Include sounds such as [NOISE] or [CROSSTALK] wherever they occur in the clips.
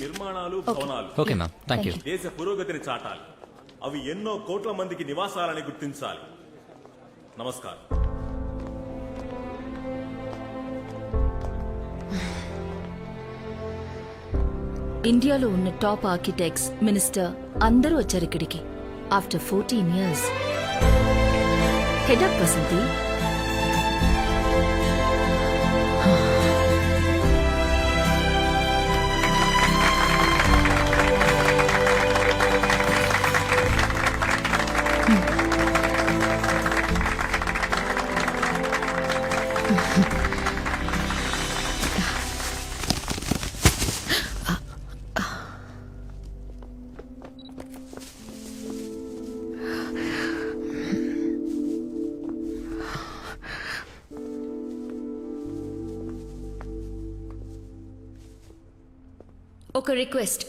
నిర్మాణాలు భవనాలు. Okay ma'am. Thank you దేశ పురోగతిని చాటాలి. అవి ఎన్నో కోట్ల మందికి నివాసాలని గుర్తించాలి. నమస్కారం. ఇండియాలో ఉన్న టాప్ ఆర్కిటెక్ట్స్ మినిస్టర్ అందరూ వచ్చారు ఇక్కడికి. After fourteen years head up Vasanthi ఒక రిక్వెస్ట్.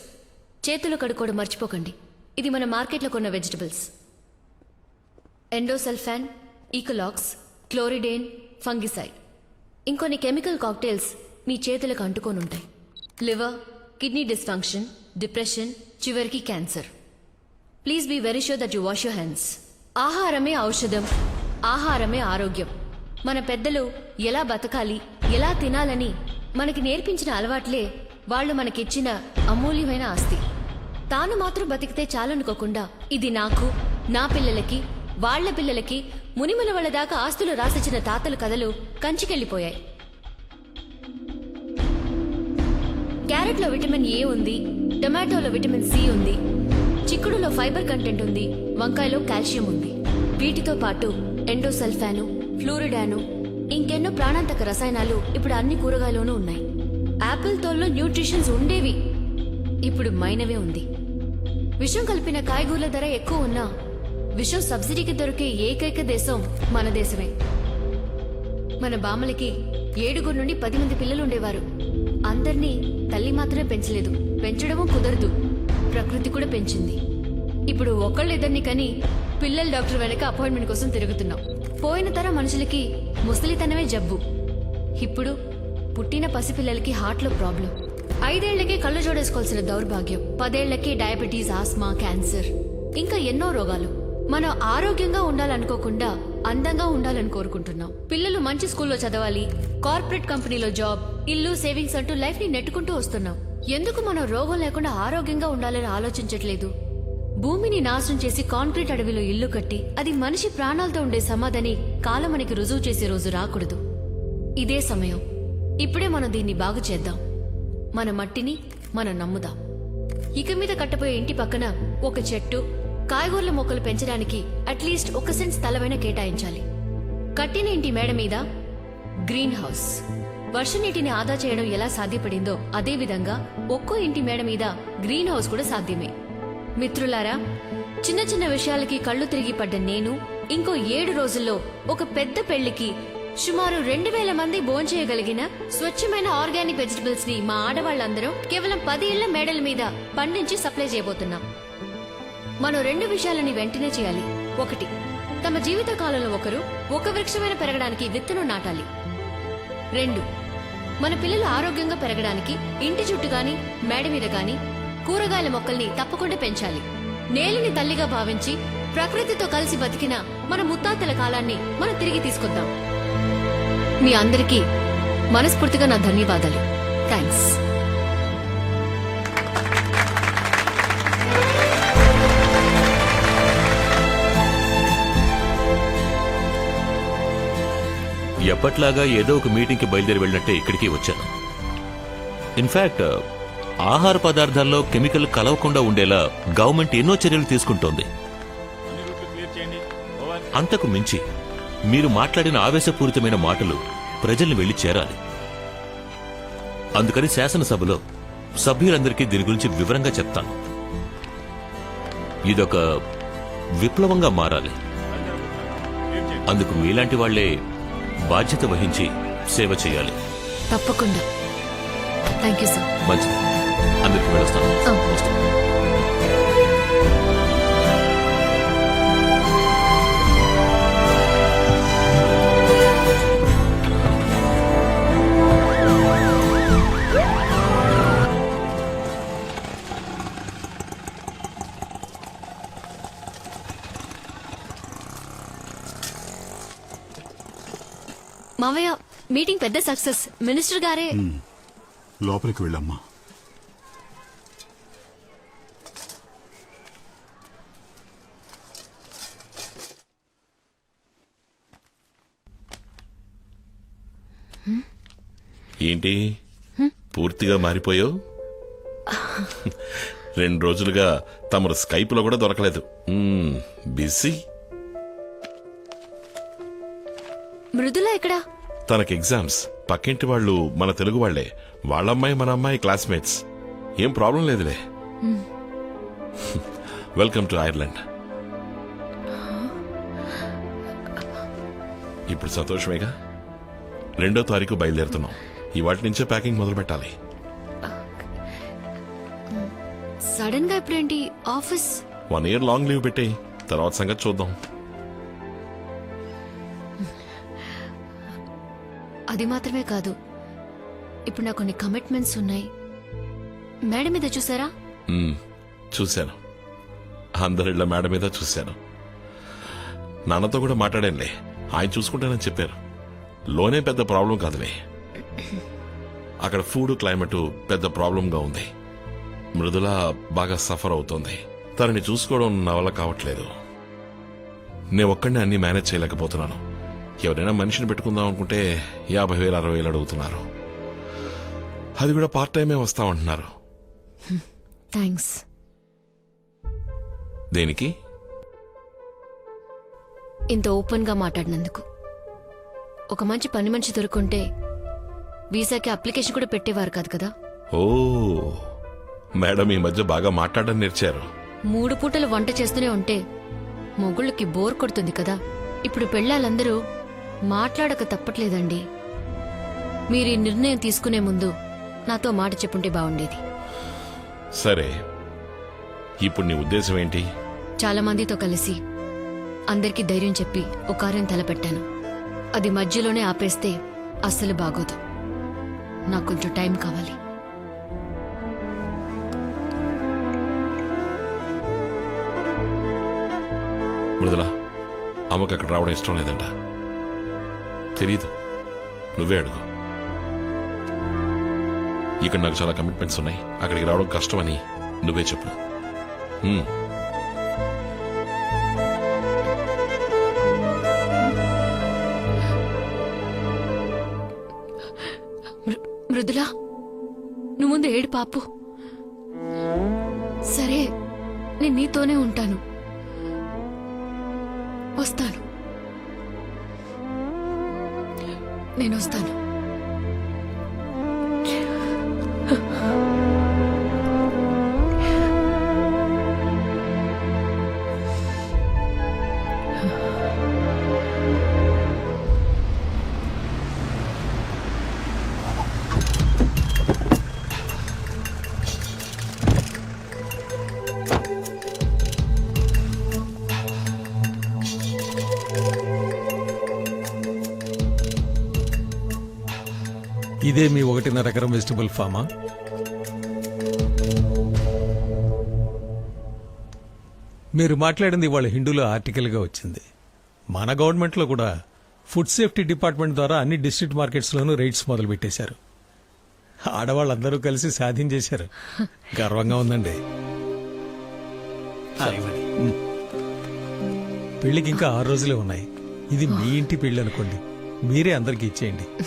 చేతులు కడుక్కోవడం మర్చిపోకండి. ఇది మన మార్కెట్లో కొన్న vegetables. Endosulfan Ekalux chlordane fungicide. ఇంకొన్ని కెమికల్ కాక్టైల్స్ మీ చేతులకు అంటుకొని ఉంటాయి లివర్ కిడ్నీ డిస్ఫంక్షన్ డిప్రెషన్ చివరికి cancer. Please be very sure that you wash your hands. ఆహారమే ఔషధం ఆహారమే ఆరోగ్యం. మన పెద్దలు ఎలా బతకాలి ఎలా తినాలని మనకి నేర్పించిన అలవాట్లే వాళ్ళు మనకిచ్చిన అమూల్యమైన ఆస్తి. తాను మాత్రం బతికితే చాలనుకోకుండా ఇది నాకు నా పిల్లలకి వాళ్ళ పిల్లలకి మునిమల వాళ్ళ దాకా ఆస్తులు రాసిచ్చిన తాతలు కథలు కంచికెళ్ళిపోయాయి. క్యారెట్లో విటమిన్ ఏ ఉంది టొమాటోలో విటమిన్ సి ఉంది చిక్కుడులో ఫైబర్ కంటెంట్ ఉంది వంకాయలో కాల్షియం ఉంది. వీటితో పాటు ఎండోసల్ఫాను ఫ్లూరిడాను ఇంకెన్నో ప్రాణాంతక రసాయనాలు ఇప్పుడు అన్ని కూరగాయల్లోనూ ఉన్నాయి. యాపిల్ తోల్లో న్యూట్రిషన్స్ ఉండేవి. ఇప్పుడు మైనవే ఉంది. విషం కలిపిన కాయగూరల ధర ఎక్కువ ఉన్నా విషం సబ్సిడీకి దొరికే ఏకైక దేశం మన దేశమే. మన బామ్మలకి ఏడుగురు నుండి పది మంది పిల్లలు ఉండేవారు అందరినీ తల్లి మాత్రమే పెంచలేదు. పెంచడమూ కుదరదు. ప్రకృతి కూడా పెంచింది. ఇప్పుడు ఒకళ్ళిద్దరిని కని పిల్లల డాక్టర్ వెనక అపాయింట్మెంట్ కోసం తిరుగుతున్నాం. పోయిన తర మనుషులకి ముసలితనమే జబ్బు. ఇప్పుడు పుట్టిన పసిపిల్లలకి హార్ట్లో ప్రాబ్లం. ఐదేళ్ళకే కళ్ళు జోడేసుకోవాల్సిన దౌర్భాగ్యం. పదేళ్ళకే డయాబెటీస్ ఆస్మా క్యాన్సర్. ఇంకా ఎన్నో రోగాలు. మనం ఆరోగ్యంగా ఉండాలనుకోకుండా అందంగా ఉండాలని కోరుకుంటున్నాం. పిల్లలు మంచి స్కూల్లో చదవాలి కార్పొరేట్ కంపెనీలో జాబ్ ఇల్లు సేవింగ్స్ అంటూ లైఫ్ని నెట్టుకుంటూ వస్తున్నాం. ఎందుకు మనం రోగం లేకుండా ఆరోగ్యంగా ఉండాలని ఆలోచించట్లేదు? భూమిని నాశనం చేసి కాంక్రీట్ అడవిలో ఇల్లు కట్టి అది మనిషి ప్రాణాలతో ఉండే సమాధని కాలం మనకి రుజువు చేసే రోజు రాకూడదు. ఇదే సమయం. ఇప్పుడే మనం దీన్ని బాగు చేద్దాం. మన మట్టిని మనం నమ్ముదాం. ఇక మీద కట్టబోయే ఇంటి పక్కన ఒక చెట్టు కాయగూరల మొక్కలు పెంచడానికి అట్లీస్ట్ ఒక సెంట్ స్థలమైన కేటాయించాలి. కట్టిన ఇంటి మేడ మీద గ్రీన్ హౌస్. వర్ష నీటిని ఆదా చేయడం ఎలా సాధ్యపడిందో అదే విధంగా ఒక్కో ఇంటి మేడ మీద గ్రీన్ హౌస్ కూడా సాధ్యమే. మిత్రులారా చిన్న చిన్న విషయాలకి కళ్ళు తిరిగి పడ్డ నేను ఇంకో ఏడు రోజుల్లో ఒక పెద్ద పెళ్ళికి సుమారు రెండు వేల మంది భోంచేయగలిగిన స్వచ్ఛమైన ఆర్గానిక్ వెజిటబుల్స్ని మా ఆడవాళ్ళందరూ కేవలం పది ఇళ్ళ మేడల మీద పండించి సప్లై చేయబోతున్నాం. మనం రెండు విషయాలని వెంటనే చేయాలి. ఒకటి తమ జీవిత కాలంలో ఒకరు ఒక వృక్షమైన పెరగడానికి విత్తనం నాటాలి. రెండు మన పిల్లలు ఆరోగ్యంగా పెరగడానికి ఇంటి చుట్టూ గాని మేడ మీద గాని కూరగాయల మొక్కల్ని తప్పకుండా పెంచాలి. నేలని తల్లిగా భావించి ప్రకృతితో కలిసి బతికిన మన ముత్తాతల కాలాన్ని మనం తిరిగి తీసుకొద్దాం. మీ అందరికీ మనస్ఫూర్తిగా నా ధన్యవాదాలు. థ్యాంక్స్ ఎప్పట్లాగా ఏదో ఒక మీటింగ్కి బయలుదేరి వెళ్ళినట్టే ఇక్కడికి వచ్చాను. ఇన్ఫాక్ట్ ఆహార పదార్థాల్లో కెమికల్ కలవకుండా ఉండేలా గవర్నమెంట్ ఎన్నో చర్యలు తీసుకుంటోంది. అంతకు మించి మీరు మాట్లాడిన ఆవేశపూరితమైన మాటలు ప్రజల్ని వెళ్ళి చేరాలి. అందుకని శాసనసభలో సభ్యులందరికీ దీని గురించి వివరంగా చెప్తాను. ఇదొక విప్లవంగా మారాలి. అందుకు మీలాంటి వాళ్ళే బాధ్యత వహించి సేవ చేయాలి. తప్పకుండా. థ్యాంక్ యూ సార్ మంచిది. అందరికి వెళ్ళొస్తాను. మీటింగ్ పెద్ద సక్సెస్. మినిస్టర్ గారే లోపలికి వెళ్ళమ్మా. ఏంటి? పూర్తిగా మారిపోయావు? రెండు రోజులుగా తమరు స్కైప్లో కూడా దొరకలేదు. బిజీ. మృదుల ఎక్కడా? తనకి ఎగ్జామ్స్. పక్కింటి వాళ్ళు మన తెలుగు వాళ్ళే వాళ్ళమ్మాయి మన అమ్మాయి క్లాస్మేట్స్. ఏం ప్రాబ్లం లేదులే. [LAUGHS] Welcome to Ireland. ఇప్పుడు సంతోషమేగా? రెండో తారీఖు బయలుదేరుతున్నాం. ఇవాటి నుంచే ప్యాకింగ్ మొదలు పెట్టాలి. సడన్గా ఇప్పుడేంటి? Office? One year long leave పెట్టేయి. తర్వాత సంగతి చూద్దాం. అది మాత్రమే కాదు. ఇప్పుడు నాకు కొన్ని కమిట్మెంట్స్ ఉన్నాయి. మేడం మీద చూసారా? మ్మ్, చూశాను. అందరిళ్ళ మేడ మీద చూశాను. నాన్నతో కూడా మాట్లాడానులే. ఆయన చూసుకుంటానని చెప్పారు. లోనే పెద్ద ప్రాబ్లం కాదులే. అక్కడ ఫుడ్ క్లైమేట్ పెద్ద ప్రాబ్లంగా ఉంది. మృదుల బాగా సఫర్ అవుతోంది. తనని చూసుకోవడం నా వల్ల కావట్లేదు. నేను ఒక్కడిని అన్ని మేనేజ్ చేయలేకపోతున్నాను. ఎవరైనా మనిషిని పెట్టుకుందాం అనుకుంటే యాభై వేలు అరవై వేలు అడుగుతున్నారు. అది కూడా పార్ట్ టైమే వస్తామంటున్నారు. థ్యాంక్స్ దేనికి? ఇంత ఓపెన్గా మాట్లాడినందుకు. ఒక మంచి పని మనిషి దొరుకుంటే వీసాకి అప్లికేషన్ కూడా పెట్టేవారు కాదు కదా? ఓ మేడం ఈ మధ్య బాగా మాట్లాడడం నేర్చారు. మూడు పూటలు వంట చేస్తూనే ఉంటే మొగుళ్ళకి బోర్ కొడుతుంది కదా? ఇప్పుడు పెళ్ళాలందరూ మాట్లాడక తప్పట్లేదండి. మీరు ఈ నిర్ణయం తీసుకునే ముందు నాతో మాట చెప్పుంటే బాగుండేది. సరే. ఇప్పుడు నీ ఉద్దేశం ఏంటి? చాలా మందితో కలిసి అందరికీ ధైర్యం చెప్పి ఒక కార్యం తలపెట్టాను. అది మధ్యలోనే ఆపేస్తే అస్సలు బాగోదు. నాకు కొంచెం టైం కావాలి. మృదుల అమ్మకు అక్కడ రావడం ఇష్టం లేదంట. తెలీదు. నువ్వే అడుగు. ఇక్కడ నాకు చాలా కమిట్మెంట్స్ ఉన్నాయి. అక్కడికి రావడం కష్టమని నువ్వే చెప్పు. మృదులా నువ్వు ముందు ఏడు పాపు. సరే నేను నీతోనే ఉంటాను. వస్తాను. నేను వస్తాను ఇదే మీ ఒకటిన్నర ఎకరం వెజిటబుల్ ఫామా మీరు మాట్లాడింది వాళ్ళ హిందూలో ఆర్టికల్గా వచ్చింది. మన గవర్నమెంట్లో కూడా ఫుడ్ సేఫ్టీ డిపార్ట్మెంట్ ద్వారా అన్ని డిస్ట్రిక్ట్ మార్కెట్స్లోనూ రైడ్స్ మొదలు పెట్టేశారు. ఆడవాళ్ళందరూ కలిసి సాధించేశారు గర్వంగా ఉందండి. ఉమ్. పెళ్ళికి ఇంకా ఆరు రోజులే ఉన్నాయి. ఇది మీ ఇంటి పెళ్ళి అనుకోండి. మీరే అందరికి ఇచ్చేయండి.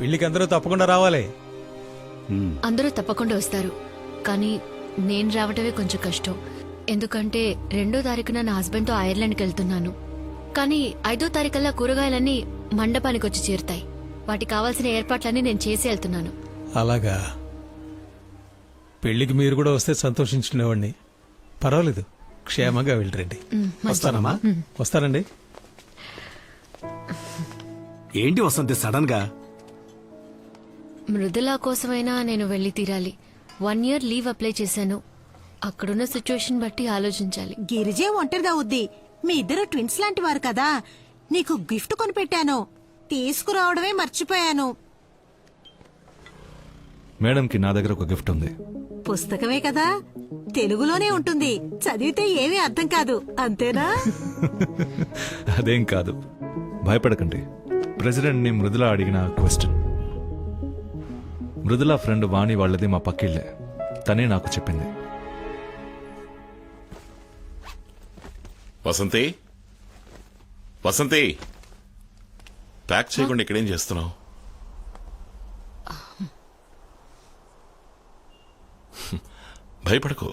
పెళ్ళికి అందరూ తప్పకుండా రావాలి. అందరూ తప్పకుండా వస్తారు. కానీ నేను రావటమే కొంచెం కష్టం. ఎందుకంటే రెండో తారీఖున నా హస్బెండ్తో ఐర్లాండ్కి వెళ్తున్నాను. కానీ ఐదో తారీఖల్లా కూరగాయలన్నీ మండపానికి వచ్చి చేరుతాయి. వాటికి కావాల్సిన ఏర్పాట్లన్నీ నేను చేసి వెళ్తున్నాను. అలాగా. పెళ్ళికి మీరు కూడా వస్తే సంతోషించుకునేవాడిని. పర్వాలేదు. క్షేమంగా వెళ్ళరండి వస్తానమ్మా. వస్తానండి. ఏంటి వసంతి సడన్గా మృదులా కోసమైనా నేను వెళ్ళి తీరాలి. వన్ ఇయర్ లీవ్ అప్లై చేశాను. అక్కడున్న సిచ్యువేషన్ బట్టి ఆలోచించాలి. గిరిజే ఒంటరిగా ఉద్ది. మీ ఇద్దరు ట్విన్స్ లాంటి వారు కదా. నీకు గిఫ్ట్ కొనిపెట్టాను. తీసుకురావడమే మర్చిపోయాను. మేడంకి నా దగ్గర ఒక గిఫ్ట్ ఉంది. పుస్తకమే కదా. తెలుగులోనే ఉంటుంది. చదివితే ఏమీ అర్థం కాదు. అంతేనా? [LAUGHS] అదేం కాదు. భయపడకండి. ప్రెసిడెంట్ని మృదుల అడిగిన క్వశ్చన్ మృదుల ఫ్రెండ్ వాణి వాళ్ళది మా పక్కిళ్ళే. తనే నాకు చెప్పింది. వసంతి? వసంతి? ప్యాక్ చేయకుండా ఇక్కడేం చేస్తున్నావు? భయపడకు.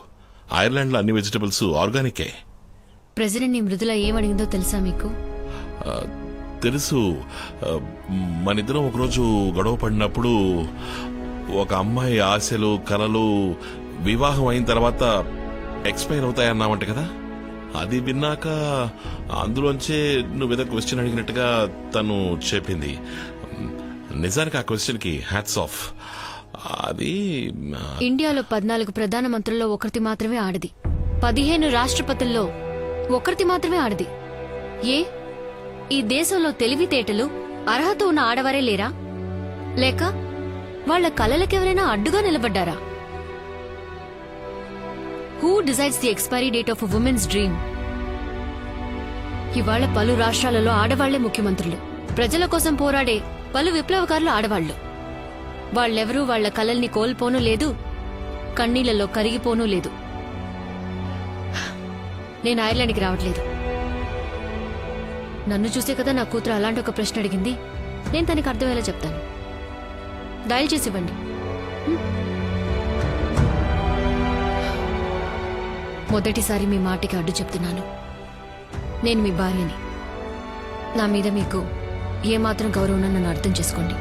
ఐర్లాండ్లో అన్ని వెజిటబుల్స్ ఆర్గానికే. ప్రెసిడెంట్ని మృదుల ఏమడిగిందో తెలుసా మీకు? తెలుసు. మన మనిద్దరం ఒకరోజు గొడవ పడినప్పుడు ఒక అమ్మాయి ఆశలు కలలు వివాహం అయిన తర్వాత ఎక్స్పైర్ అవుతాయన్నామంట కదా? అది విన్నాక అందులోంచే నువ్వు క్వశ్చన్ అడిగినట్టుగా తను చెప్పింది. నిజానికి ఆ క్వశ్చన్కి హ్యాట్స్ ఆఫ్ అది ఇండియాలో పద్నాలుగు ప్రధాన మంత్రుల్లో ఒకరిది మాత్రమే ఆడది. పదిహేను రాష్ట్రపతుల్లో ఒకరిది మాత్రమే ఆడది. ఏ? ఈ దేశంలో తెలివితేటలు అర్హత ఉన్న ఆడవారే లేరా? లేక వాళ్ళ కలలకెవరైనా అడ్డుగా నిలబడ్డారా? Who decides the expiry date of women's dream ఇవాళ పలు రాష్ట్రాలలో ఆడవాళ్ళే ముఖ్యమంత్రులు. ప్రజల కోసం పోరాడే పలు విప్లవకారులు ఆడవాళ్ళు. వాళ్ళెవరూ వాళ్ళ కలల్ని కోల్పోనూ లేదు కన్నీళ్ళలో కరిగిపోనూ లేదు. నేను ఐర్లాండ్కి రావట్లేదు. నన్ను చూసే కదా నా కూతురు అలాంటి ఒక ప్రశ్న అడిగింది. నేను తనకి అర్థమయ్యేలా చెప్తాను. డయల్ చేసి ఇవ్వండి. మొదటిసారి మీ మాటకి అడ్డు చెప్తున్నాను. నేను మీ భార్యని. నా మీద మీకు ఏమాత్రం గౌరవం నన్ను అర్థం చేసుకోండి.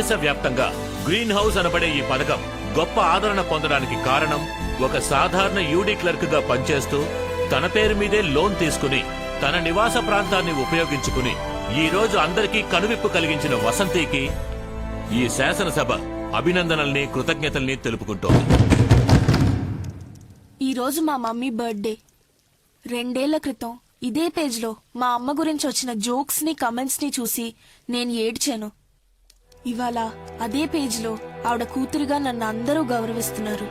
దేశవ్యాప్తంగా గ్రీన్ హౌస్ అనబడే ఈ పథకం గొప్ప ఆదరణ పొందడానికి కారణం ఒక సాధారణ యూడీ క్లర్క్గా పనిచేస్తూ తన పేరు మీదే లోన్ తీసుకుని తన నివాస ప్రాంతాన్ని ఉపయోగించుకుని ఈ రోజు అందరికీ కనువిప్పు కలిగించిన వసంతికి ఈ శాసనసభ అభినందనల్ని కృతజ్ఞతల్ని తెలుపుకుంటోంది. ఈ రోజు మా మమ్మీ బర్త్డే. రెండేళ్ళ క్రితం ఇదే పేజ్లో మా అమ్మ గురించి వచ్చిన జోక్స్ని కమెంట్స్ని చూసి నేను ఏడ్చాను. ఇవాళ అదే పేజ్లో ఆవిడ కూతురుగా నన్ను అందరూ గౌరవిస్తున్నారు.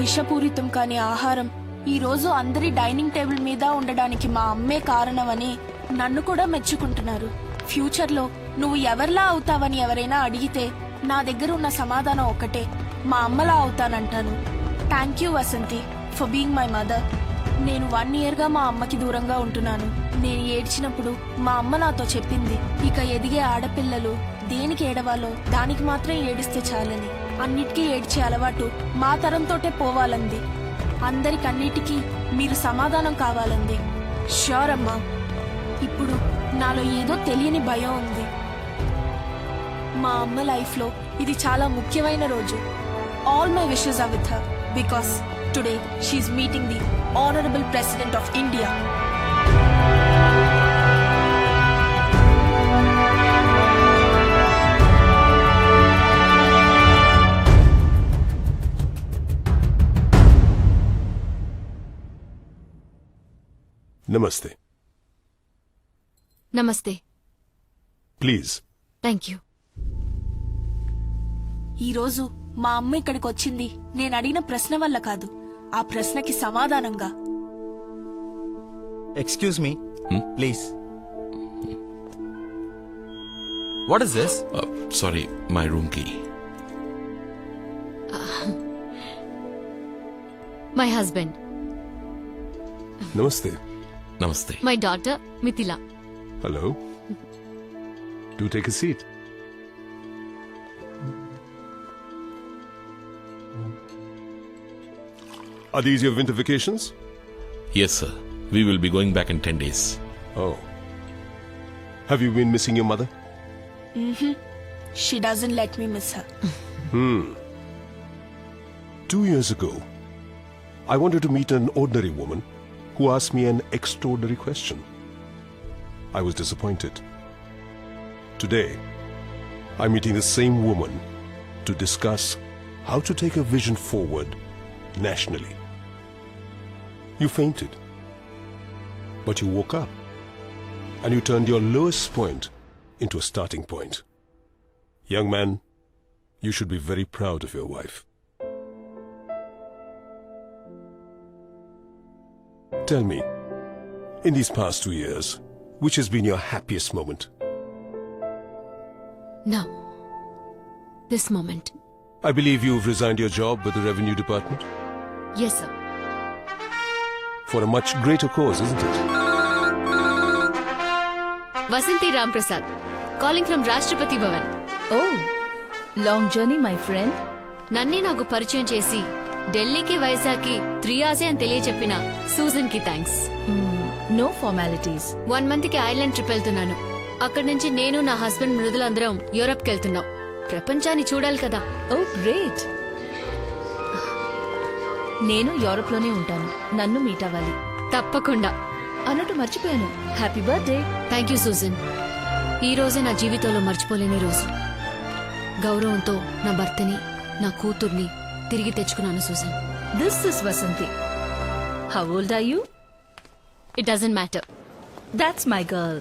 విషపూరితం కాని ఆహారం ఈరోజు అందరి డైనింగ్ టేబుల్ మీద ఉండడానికి మా అమ్మే కారణమని నన్ను కూడా మెచ్చుకుంటున్నారు. ఫ్యూచర్లో నువ్వు ఎవరిలా అవుతావని ఎవరైనా అడిగితే నా దగ్గర ఉన్న సమాధానం ఒకటే మా అమ్మలా అవుతానంటాను. Thank you Vasanthi for being my mother నేను వన్ ఇయర్గా మా అమ్మకి దూరంగా ఉంటున్నాను. నేను ఏడ్చినప్పుడు మా అమ్మ నాతో చెప్పింది ఇక ఎదిగే ఆడపిల్లలు దేనికి ఏడవాలో దానికి మాత్రం ఏడిస్తే చాలని. అన్నిటికీ ఏడ్చే అలవాటు మా తరంతోటే పోవాలంది. అందరికన్నిటికీ మీరు సమాధానం కావాలంది. ష్యూర్ అమ్మా. ఇప్పుడు నాలో ఏదో తెలియని భయం ఉంది. మా అమ్మ లైఫ్లో ఇది చాలా ముఖ్యమైన రోజు. All my wishes are with her because today she's meeting the honourable president of India నమస్తే. నమస్తే. ప్లీజ్. Thank you. ఈ రోజు మా అమ్మ ఇక్కడికి వచ్చింది. నేను అడిగిన ప్రశ్న వల్ల కాదు. ఆ ప్రశ్నకి సమాధానంగా. Excuse me please what is this sorry my రూమ్కి మై హస్బెండ్ నమస్తే. నమస్తే my daughter Mithila hello do take a seat Are these your winter vacations? Yes sir we will be going back in ten days Oh. Have you been missing your mother? She doesn't let me miss her Two years ago, I wanted to meet an ordinary woman who asked me an extraordinary question. I was disappointed. Today, I'm meeting the same woman to discuss how to take a vision forward nationally. You fainted, but you woke up and you turned your lowest point into a starting point. Young man, you should be very proud of your wife. Tell me, in these past two years, which has been your happiest moment? నా this moment I believe you've resigned your job with the revenue department yes sir for a much greater cause, isn't it? Vasanthi Ram Prasad calling from Rashtrapati Bhavan oh long journey my friend నన్నే నాకు పరిచయం చేసి ఢిల్లీకి వైజాగ్కి three ఆజే అని తెలియచెప్పిన సూజన్కి thanks no formalities. One మంత్కి ఐర్లాండ్ ట్రిప్ వెళ్తున్నాను. అక్కడి నుంచి నేను నా హస్బెండ్ మృదుల అందరం యూరప్కి వెళ్తున్నాం. ప్రపంచాన్ని చూడాలి కదా. Oh great. నేను యూరోప్లోనే ఉంటాను. నన్ను మీట్ అవ్వాలి. తప్పకుండా. అన్నట్టు మర్చిపోయాను. Happy birthday. Thank you Susan. ఈ రోజే నా జీవితంలో మర్చిపోలేని రోజు. గౌరవంతో నా భర్తని నా కూతుర్ని తిరిగి తెచ్చుకున్నాను Susan this is Vasanthi how old are you it doesn't matter that's my girl